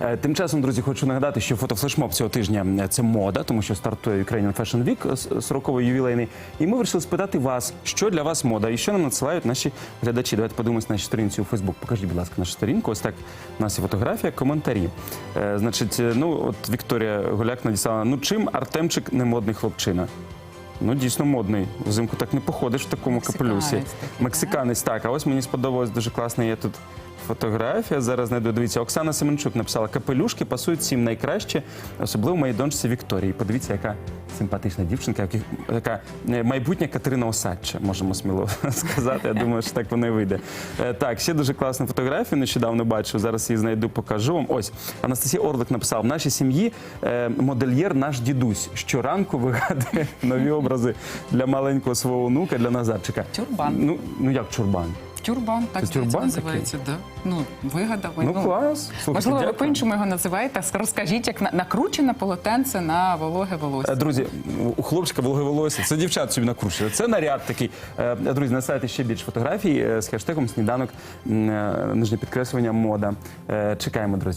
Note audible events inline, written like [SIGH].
Е, Тим часом, друзі, хочу нагадати, що фотофлешмоб цього тижня е, це мода, тому що стартує Ukrainian Fashion Week, с- 40-й ювілейний. І ми вирішили спитати вас, що для вас мода і що нам надсилають наші глядачі. Давайте подивимось на нашій сторінці у Фейсбук. Покажіть, будь ласка, нашу сторінку. Ось так у нас є фотографія, коментарі. Е, значить, е, ну от Вікторія Голяк надіслала, ну чим Артемчик не модний хлопчина? Ну, дійсно модний. Взимку так не походиш в такому Мексиканець капелюсі. такий, да? Мексиканець, так. А ось мені сподобалось дуже класна є тут фотографія. Зараз знайду. Дивіться, Оксана Семенчук написала, капелюшки пасують всім найкраще, особливо моїй доньці Вікторії. Подивіться, яка симпатична дівчинка, як- яка е, майбутня Катерина Осадча, можемо сміло [LAUGHS] сказати. Я думаю, що так воно і вийде. Е, Так, ще дуже класна фотографія. Нещодавно бачив. Зараз її знайду, покажу вам. Ось Анастасія Орлик написала: в нашій сім'ї е, модельєр наш дідусь щоранку вигадує [LAUGHS] нові образи для маленького свого онука, для Назарчика. Тюрбан. Ну, ну як чурбан? Тюрбан, так Це здається, тюрбан називається. Да. Ну, вигадав. Ну, клас. Слухайте, Можливо, ви дякую. по-іншому його називаєте. Розкажіть, як на- накручене полотенце на вологе волосся. Е, Друзі, у хлопчика вологе волосся. Це дівчат собі накручує. Це наряд такий. Е, Друзі, на сайті ще більше фотографій е, з хештегом сніданок м, е, нижнє підкреслення мода. Е, Чекаємо, друзі.